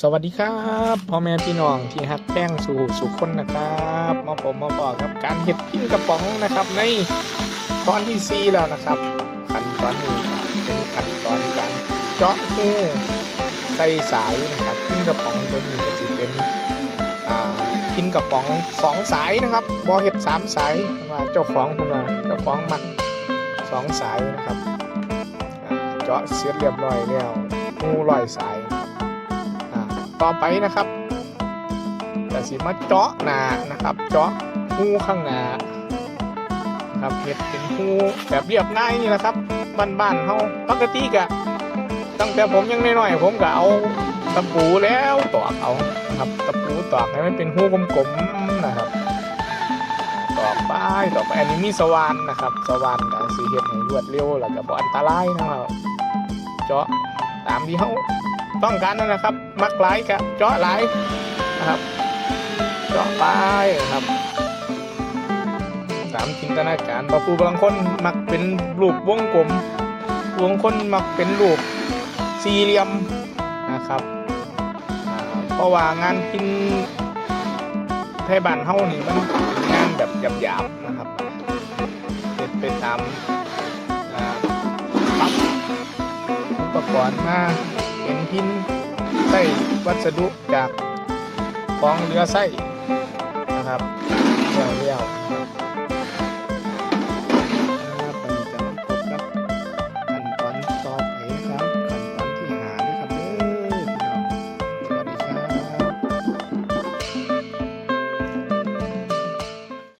สวัสดีครับพ่อแม่พี่น้องที่ฮักแป้งสู่สุขคนนะครับมาผมมาบอกครับการเห็ดพิ้นกระป๋องนะครับในตอนที่ซีแล้วนะครับขั้นตอนนี้เป็นขั้นตอนการเจาะหูใส่สายนะครับพิ้นกระป๋องตัวนี้ก็จะเป็นอ่าพิ้นกระป๋องสองสายนะครับบอเห็ดสามสายว่าเจ้าของคุณว่าเจ้าของมันสองสายนะครับเจาะเสร็จเรียบร้อยแล้วหูลอยสาย ต่อไปนะครับแต่สิมาเจาะหนานะครับ เจาะหูข้างหน้าครับเห็ดเป็นหูแบบเรียบง่ายนี่แหละครับบ้านๆเขาปกติกะตั้งแต่ผมยังน้อยๆผมก็เอาตะปูแล้วตอกเอาครับตะปูตอกให้มันเป็นหูกลมๆนะครับตอกไปตอกไปอันนี้มีสว่านนะครับ สว่านก็สีเห็ดให้รวดเร็วแล้วก็บ่อันตรายนะครับ เจาะตามที่เขา ต้องการนั่นนะครับ มักไหลกับเจาะไหลนะครับ เจาะไปนะครับตามจินตนาการบางผู้บางคนมักเป็นรูปวงกลมบางคนมักเป็นรูปสี่เหลี่ยมนะครับเพราะว่างานพินไทยบ้านเฮานี่มันงานแบบหยาบๆนะครับเป็นไปตามปรับอุปกรณ์มา เห็นพินไส้วัสดุจากของเรือไส้นะครับเรียเรียว